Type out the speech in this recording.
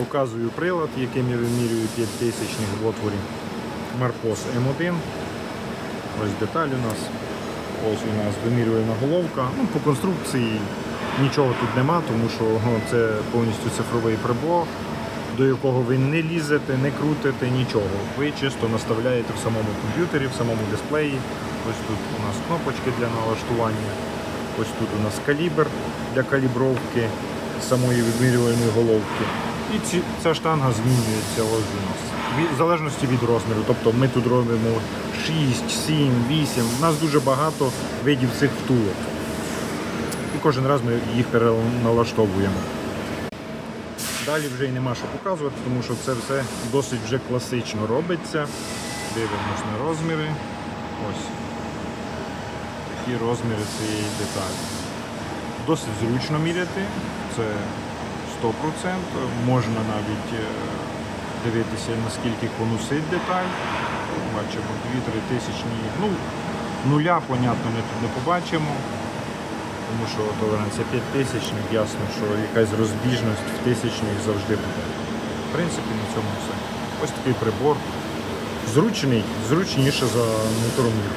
Показую прилад, яким я вимірюю 5 тисячних в отворі. Марпос М1. Ось деталь у нас. Ось у нас вимірювальна головка. Ну, по конструкції нічого тут нема, тому що о, це повністю цифровий прибор, до якого ви не лізете, не крутите нічого. Ви чисто наставляєте в самому комп'ютері, в самому дисплеї. Ось тут у нас кнопочки для налаштування. Ось тут у нас калібр для калібровки самої вимірювальної головки. І ці, ця штанга змінюється ось у нас. Від- В залежності від розміру. Тобто ми тут робимо 6, 7, 8. У нас дуже багато видів цих втулок. І кожен раз ми їх переналаштовуємо. Далі вже й нема що показувати, тому що це все досить вже класично робиться. Дивимось на розміри. Ось такі розміри цієї деталі. Досить зручно міряти, це 100%. Можна навіть е, дивитися, наскільки конусить деталь. Бачимо 2-3 тисячні. Ну, нуля, понятно, ми тут не побачимо. Тому що толеранція 5 тисячних, ясно, що якась розбіжність в тисячних завжди буде. В принципі, на цьому все. Ось такий прибор. Зручний, зручніше за моторомір.